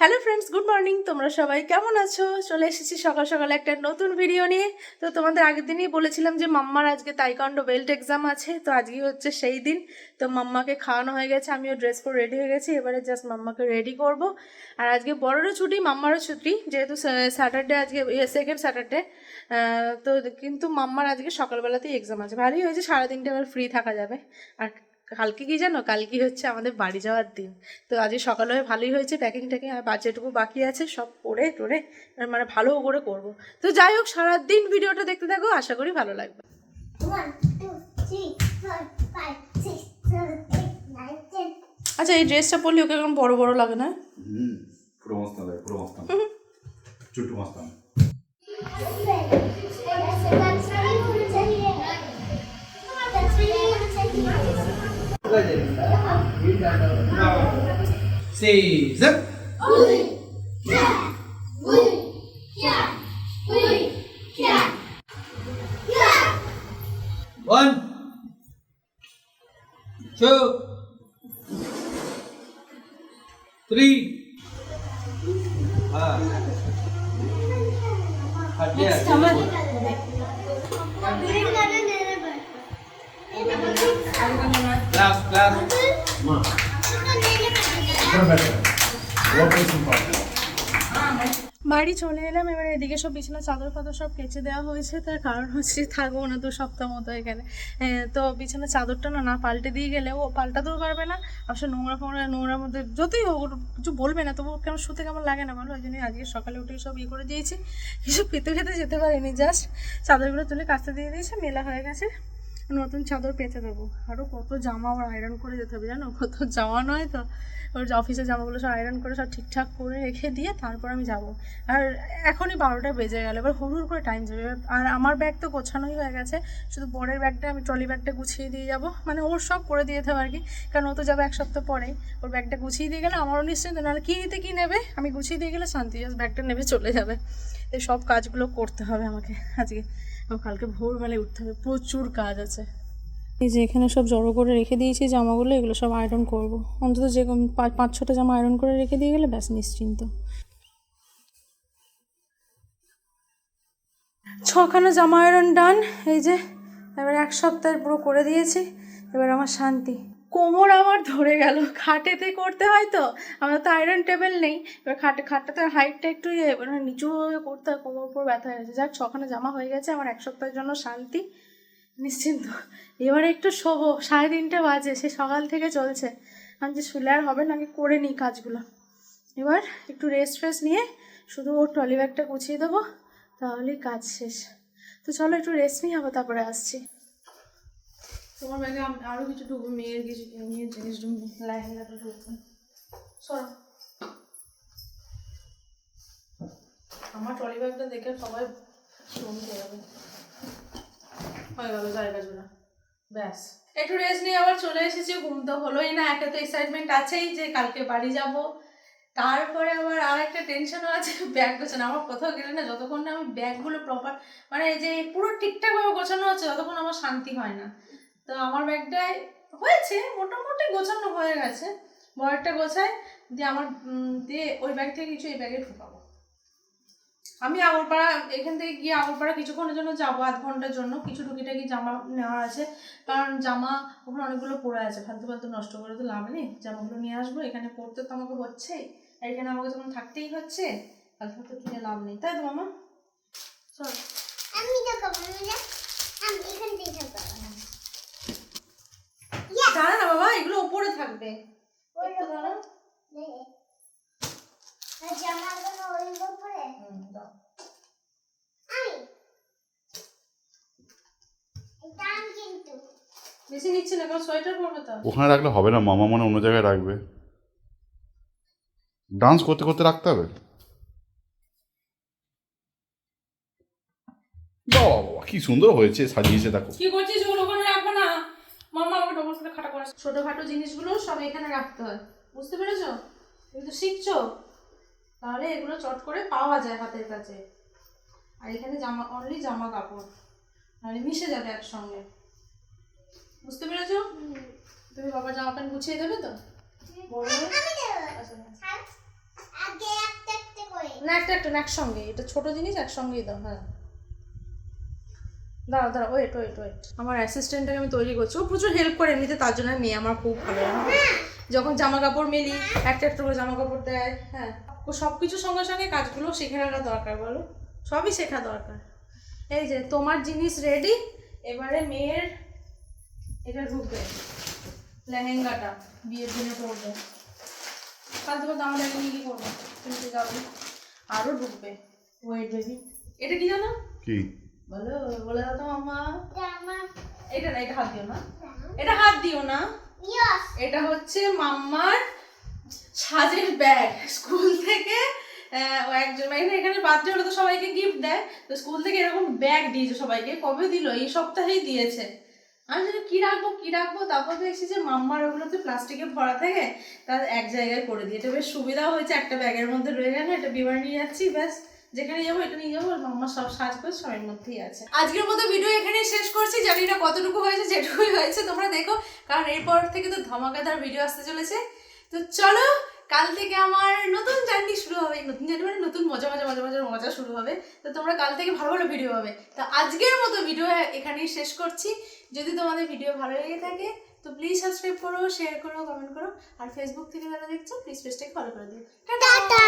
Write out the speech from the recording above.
Hello friends good morning তোমরা সবাই কেমন আছো? চলে এসেছি সকাল সকাল একটা নতুন ভিডিও নিয়ে। তো তোমাদের আগের দিনই বলেছিলাম যে মাম্মার আজকে তাইকন্ডো বেল্ট এক্সাম আছে, তো আজকে হচ্ছে সেই দিন। তো মাম্মাকে খাওয়ানো হয়ে গেছে, আমিও ড্রেস পরে রেডি হয়ে গেছি, এবারে জাস্ট মাম্মাকে রেডি করব। আর আজকে বড়রও ছুটি, মাম্মারও ছুটি, যেহেতু স্যাটারডে আজকে সেকেন্ড স্যাটারডে তো কিন্তু মাম্মার আজকে সকালবেলাতেই এক্সাম আছে। ভালোই হয়েছে, সারাদিনটা এবার ফ্রি থাকা যাবে। আর কালকে কি জানো? কালকে হচ্ছে আমাদের বাড়ি যাওয়ার দিন। তো আজকে সকালে হয়ে ভালোই হয়েছে প্যাকিং ট্যাকিং আর বাচ্চাটুকু বাকি আছে সব করে টোরে মানে ভালো করে করব। তো যাই হোক সারাদিন ভিডিওটা দেখতে থাকো আশা করি ভালো লাগবে. আচ্ছা এই ড্রেসটা পরলে ওকে এখন বড় বড় লাগে না? হুম পুরো মস্তান লাগে পুরো Season. We can. We can. We Two. Three. Ah. Next, Last, last. বাড়ি চলে এলাম, এবার এদিকে সব বিছানা, চাদর ফাদর সব কেচে দেওয়া হয়েছে। তার কারণ হচ্ছে থাকব না দু সপ্তাহ মতো এখানে। তো বিছানা, চাদরটা না না পাল্টে দিয়ে গেলে ও পাল্টাতেও পারবে না। আসলে নোংরা ফোংরা, নোংরার মধ্যে যতই হোক কিছু বলবে না তবু কেমন শুতে কেমন লাগে না বলো? ওই জন্য আজকে সকালে উঠে সব ইয়ে করে দিয়েছি। কিছু পেতে খেতে যেতে পারিনি জাস্ট চাদরগুলো তুলে কাচতে দিয়ে দিয়েছে, মেলা হয়ে গেছে। নতুন চাদর পেতে দেবো। আরও কত জামা ওর আয়রন করে যেতে হবে জানো? কত জামা নয় তো? ওর অফিসের জামাগুলো সব আয়রন করে সব ঠিকঠাক করে রেখে দিয়ে তারপর আমি যাব। আর এখনই বারোটা বেজে গেল, এবার হুড় করে টাইম যাবে। আর আমার ব্যাগ তো গোছানোই হয়ে গেছে, শুধু বরের ব্যাগটা আমি ট্রলি ব্যাগটা গুছিয়ে দিয়ে যাব। মানে ওর সব করে দিয়ে হবে আর কি, কারণ ও তো যাবে এক সপ্তাহ পরেই। ওর ব্যাগটা গুছিয়ে দিয়ে গেলে আমারও নিশ্চিন্ত নাহলে কী নিতে কী নেবে? আমি গুছিয়ে দিয়ে গেলে শান্তি ব্যাগটা নেবে, চলে যাবে। এই সব কাজগুলো করতে হবে আমাকে আজকে। কালকে ভোরবেলায় উঠতে হবে। প্রচুর কাজ আছে। এই যে এখানে সব জড়ো করে রেখে দিয়েছি জামাগুলো, এগুলো সব আয়রন করব। অন্তত যে পাঁচ ছটা জামা আয়রন করে রেখে দিয়ে গেলে ব্যাস নিশ্চিন্ত। ছখানা জামা আয়রন ডান এই যে এবার এক সপ্তাহের পুরো করে দিয়েছি। এবার আমার শান্তি। কোমর আমার ধরে গেল। খাটেতে করতে হয় তো? আমার তো আয়রন টেবিল নেই। এবার খাটে, খাটটাতে হাইটটা একটু ইয়ে মানে নিচু হয়ে করতে হয়, কোমর উপর ব্যথা হয়েছে যাক, ছখানে জামা হয়ে গেছে আমার এক সপ্তাহের জন্য শান্তি। নিশ্চিন্ত। এবার একটু শোবো, সাড়ে তিনটে বাজে, সে সকাল থেকে চলছে। আমি যে শুলে আর হবে না, আমি করে নিই কাজগুলো। এবার একটু রেস্ট ফ্রেস্ট নিয়ে শুধু ওর ট্রলি ব্যাগটা গুছিয়ে দেবো, তাহলেই কাজ শেষ। তো চলো একটু রেস্ট নিয়ে আবার তারপরে আসছি। তোমার ব্যাগে আরও কিছু ঢুকবে? মেয়ের কিছু মেয়ের জিনিস ঢুকবে? লেহেঙ্গাটা ঢুকবে। চলো আমার ট্রলি ব্যাগটা দেখে সবাই শুনতে যাবে। হয়ে গেল জায়গা জোড়া ব্যাস। একটু রেস্ট নিয়ে আবার চলে এসেছি। ঘুম তো হলোই না, একটা তো এক্সাইটমেন্ট আছেই যে কালকে বাড়ি যাব। তারপরে আবার আর একটা টেনশনও আছে ব্যাগ গোছানো। আমার কোথাও গেলে না, যতক্ষণ না আমি ব্যাগগুলো প্রপার মানে যে পুরো ঠিকঠাকভাবে গোছানো হচ্ছে, ততক্ষণ আমার শান্তি হয় না। তো আমার ব্যাগটায় হয়েছে, মোটামুটি গোছানো হয়ে গেছে। বড়টা গোছায়, দিয়ে আমার দিয়ে ওই ব্যাগ থেকে কিছু এই ব্যাগে ঢুকাবো। আমি আগরপাড়া, এখান থেকে গিয়ে আগরপাড়া কিছুক্ষণের জন্য যাব, আধ ঘণ্টার জন্য। কিছু টুকিটাকি জামা নেওয়া আছে, কারণ জামা ওখানে অনেকগুলো পড়ে আছে। ফালতু ফালতু নষ্ট করে তো লাভ নেই। জামাগুলো নিয়ে আসব, এখানে পড়তে তো আমাকে হচ্ছেই আর এখানে আমাকে যখন থাকতেই হচ্ছে ফালতু ফালতু কিনে লাভ নেই। তাই তো, মামা? চল আমি তো খাব না আমি এখান থেকে খাব না দাঁড়া না বাবা এগুলো ওপরে থাকবে একটু বেশি নিচ্ছে না কারণ সোয়েটার পরবে তো। ওখানে রাখলে হবে না মামা মনে অন্য জায়গায় রাখবে। ডান্স করতে করতে রাখতে হবে। বাবা বাবা কি সুন্দর হয়েছে সাজিয়েছে দেখো। কি করছিস ওখানে? মামা আমাকে ডবল করে খাটা করে ছোটখাটো জিনিসগুলো সব এখানে রাখতে হয়। বুঝতে পেরেছ? তুমি তো শিখছো। তাহলে এগুলো চট করে পাওয়া যায় হাতের কাছে। আর এখানে জামা অনলি জামা কাপড়। নাহলে মিশে যাবে একসঙ্গে। বুঝতে পেরেছ? তুমি বাবার জামা প্যান্ট গুছিয়ে দেবে তো? বড়? আমি দেবো আচ্ছা, ছাড় আগে একটা একটা করে। না একটা একটা না একসঙ্গে। এটা ছোট জিনিস একসঙ্গেই দাও হ্যাঁ। দাঁড়া দাঁড়া ওয়েট ওয়েট ওয়েট আমার অ্যাসিস্ট্যান্টটাকে আমি তৈরি করছি। ও প্রচুর হেল্প করে এমনিতে, তার জন্য মেয়ে আমার খুব ভালো। যখন জামা কাপড় মেলি, একটা একটা করে জামা কাপড় দেয় হ্যাঁ। ও সব কিছুর সঙ্গে সঙ্গে কাজগুলো শিখে রাখা দরকার, বলো? সবই শেখা দরকার। এই যে, তোমার জিনিস রেডি এবারে মেয়ের এটা ঢুকবে। লেহেঙ্গাটা, বিয়ের দিনে পরবে। ফালতু ফালতু আমাদের এখন কি করব? তুমি যাবে। আরও ঢুকবে। ওয়েট বেবি এটা কি জানো? কি? বলো বলে দাও তো মামা এটা না এটা হাত দিও না। এটা হাত দিও না। এটা হচ্ছে মাম্মার সাজের ব্যাগ। স্কুল থেকে ও একজন মানে এখানে বার্থডে হলে তো সবাইকে গিফট দেয়। তো স্কুল থেকে এরকম ব্যাগ দিয়েছে সবাইকে। কবে দিল? এই সপ্তাহেই দিয়েছে। আমি যেন কি রাখব কি রাখব? তারপর দেখছি যে মাম্মার ওগুলোতে প্লাস্টিকে ভরা থাকে। তার এক জায়গায় করে দিয়ে এটা বেশ সুবিধাও হয়েছে। একটা ব্যাগের মধ্যে রয়ে গেল এটা বিবার নিয়ে যাচ্ছি ব্যাস। যেখানে যাব এটা নিয়ে যাব মাম্মা সব সাজ করে সবার মধ্যেই আছে। আজকের মতো ভিডিও এখানেই শেষ করছি। জানি না কতটুকু হয়েছে যেটুকুই হয়েছে তোমরা দেখো। কারণ এরপর থেকে তো ধামাকাদার ভিডিও আসতে চলেছে। তো চলো কাল থেকে আমার নতুন জার্নি শুরু হবে। নতুন জার্নি মানে নতুন মজা মজা মজা মজা মজা শুরু হবে। তো তোমরা কাল থেকে ভালো ভালো ভিডিও হবে তো আজকের মতো ভিডিও এখানেই শেষ করছি। যদি তোমাদের ভিডিও ভালো লেগে থাকে তো প্লিজ সাবস্ক্রাইব করো শেয়ার করো কমেন্ট করো। আর ফেসবুক থেকে যারা দেখছ প্লিজ পেজটাকে ফলো করে দিও। টাটা!